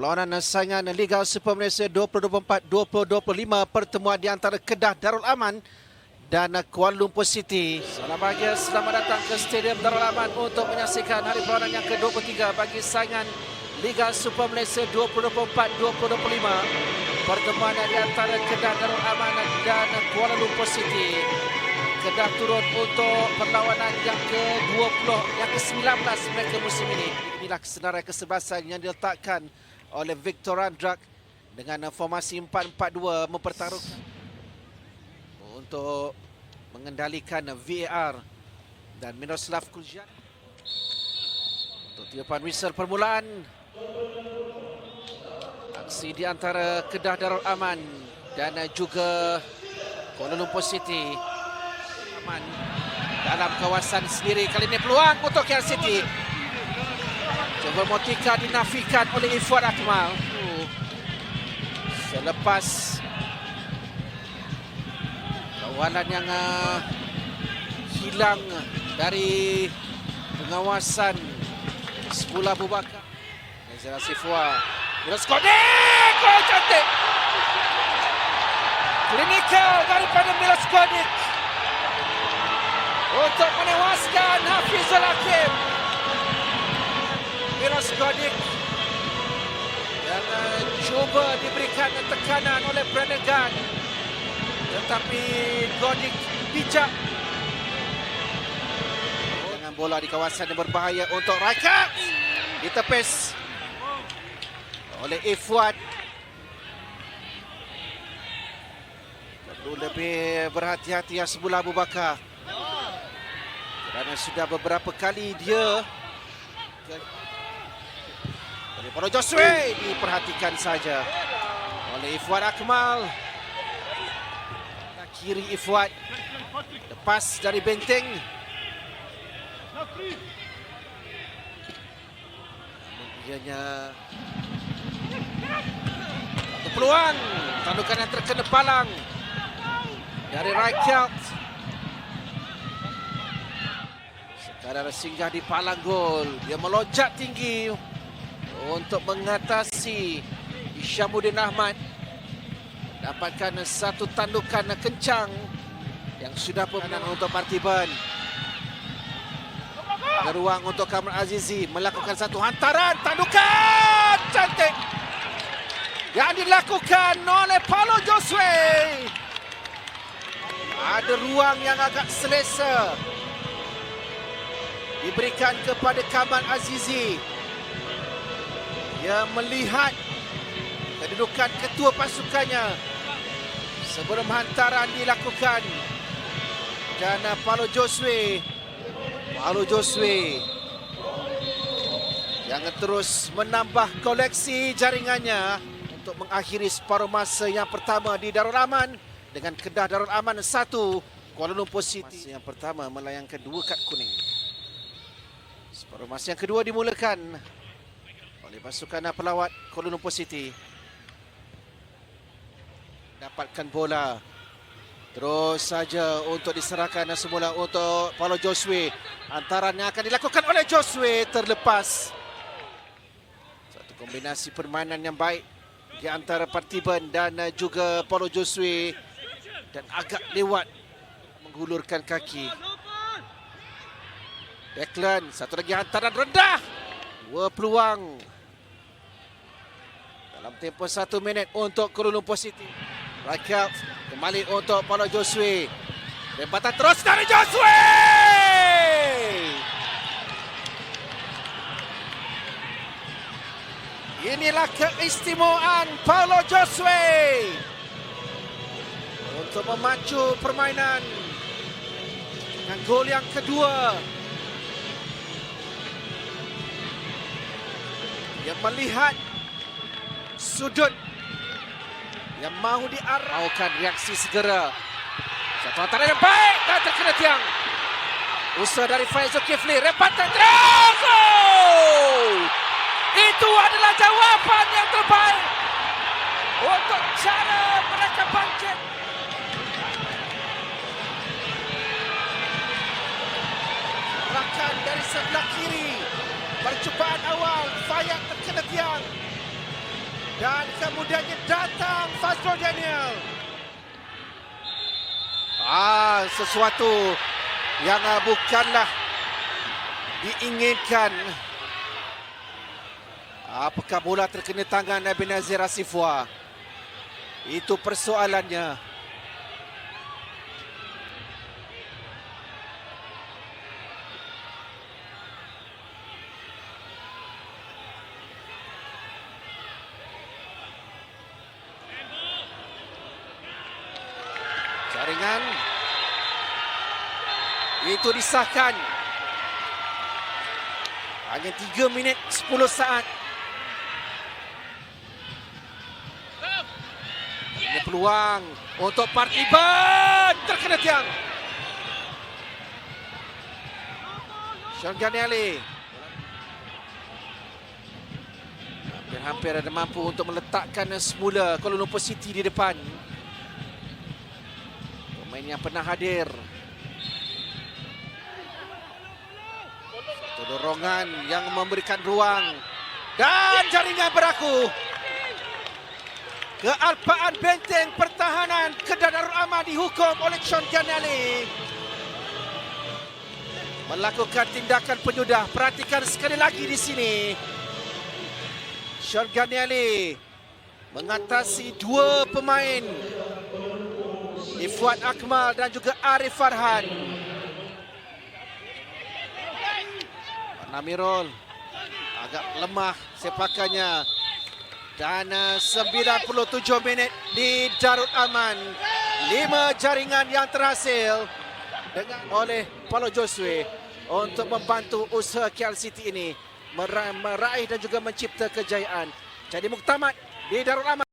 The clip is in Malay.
Perlawanan saingan Liga Super Malaysia 2024-2025 pertemuan di antara Kedah Darul Aman dan Kuala Lumpur City. Selamat pagi, selamat datang ke Stadium Darul Aman untuk menyaksikan hari perlawanan yang ke-23 bagi saingan Liga Super Malaysia 2024-2025. Pertemuan di antara Kedah Darul Aman dan Kuala Lumpur City. Kedah turun untuk perlawanan yang ke-20, yang ke-19 mereka musim ini. Inilah kesenarai kesebelasan yang diletakkan oleh Victor Andrak dengan formasi 4-4-2 mempertaruhkan untuk mengendalikan VAR dan Miroslav Kuljan untuk tiupan whistle permulaan. Aksi di antara Kedah Darul Aman dan juga Kuala Lumpur City. Aman dalam kawasan sendiri. Kali ini peluang untuk KL City Coba Motika dinafikan oleh Ifwan Akmal. Selepas kawalan yang uh, hilang dari pengawasan Sepula Abu Bakar. Sifwa. Terus Kodik! Gol cantik! Klinikal daripada Milos Kodik. Untuk menewaskan Hafizul Hakim. Miros Godik yang uh, cuba diberikan tekanan oleh Brannigan tetapi Godik bijak. Dengan bola di kawasan yang berbahaya untuk Raikat ditepis oleh Ifwad perlu lebih berhati-hati Asbullah Abu Bakar. Kerana sudah beberapa kali dia Daripada Josue diperhatikan saja oleh Ifwad Akmal. Kiri Ifwad. Lepas dari benteng. Ianya satu peluang. Tandukan yang terkena palang dari Raikelt. Sekarang singgah di palang gol. Dia meloncat tinggi untuk mengatasi Isyamuddin Ahmad dapatkan satu tandukan kencang yang sudah pemenang untuk Partiban ada ruang untuk Kamran Azizi melakukan satu hantaran. Tandukan! Cantik! Yang dilakukan oleh Paulo Josue. Ada ruang yang agak selesa. Diberikan kepada Kamran Azizi dia melihat kedudukan ketua pasukannya sebelum hantaran dilakukan. Dan Paulo Josue, Paulo Josue yang terus menambah koleksi jaringannya untuk mengakhiri separuh masa yang pertama di Darul Aman dengan Kedah Darul Aman 1 Kuala Lumpur City. Masa yang pertama melayangkan dua kad kuning. Separuh masa yang kedua dimulakan oleh pasukan pelawat Kuala Lumpur City. Dapatkan bola. Terus saja untuk diserahkan semula untuk Paulo Josue. Antaran yang akan dilakukan oleh Josue terlepas. Satu kombinasi permainan yang baik di antara Partiban dan juga Paulo Josue. Dan agak lewat menghulurkan kaki. Declan, satu lagi hantaran rendah. Dua peluang dalam tempoh satu minit untuk Kuala Lumpur City. Rakyat kembali untuk Paulo Josue. Lempatan terus dari Josue! Inilah keistimewaan Paulo Josue untuk memacu permainan dengan gol yang kedua. Dia melihat sudut yang mahu diarahkan reaksi segera. Satu hantaran yang baik dan terkena tiang. Usaha dari Faizul Kifli. Repatan terus. Oh! Itu adalah jawapan yang terbaik. Untuk cara mereka bangkit. Rakan dari sebelah kiri. Percubaan awal. Fayat terkena tiang. Dan kemudiannya datang Fazrul Daniel. Ah, sesuatu yang uh, bukanlah diinginkan. Apakah bola terkena tangan Nabi Nazir Asifwa? Itu persoalannya. Jaringan itu disahkan. Hanya 3 minit 10 saat. Ini peluang untuk Partiban terkena tiang. Sean Ganiali. Hampir-hampir ada mampu untuk meletakkan semula Kuala Lumpur City di depan. Pemain yang pernah hadir. Satu dorongan yang memberikan ruang. Dan jaringan beraku. Kealpaan benteng pertahanan Kedah Darul Aman dihukum oleh Sean Ganali. Melakukan tindakan penyudah. Perhatikan sekali lagi di sini. Sean Ganali mengatasi dua pemain. Ifwan Akmal dan juga Arif Farhan. Namirul agak lemah sepakannya. Dan uh, 97 minit di Darul Aman. Lima jaringan yang terhasil dengan oleh Paulo Josue untuk membantu usaha KL City ini meraih dan juga mencipta kejayaan. Jadi muktamad di Darul Aman.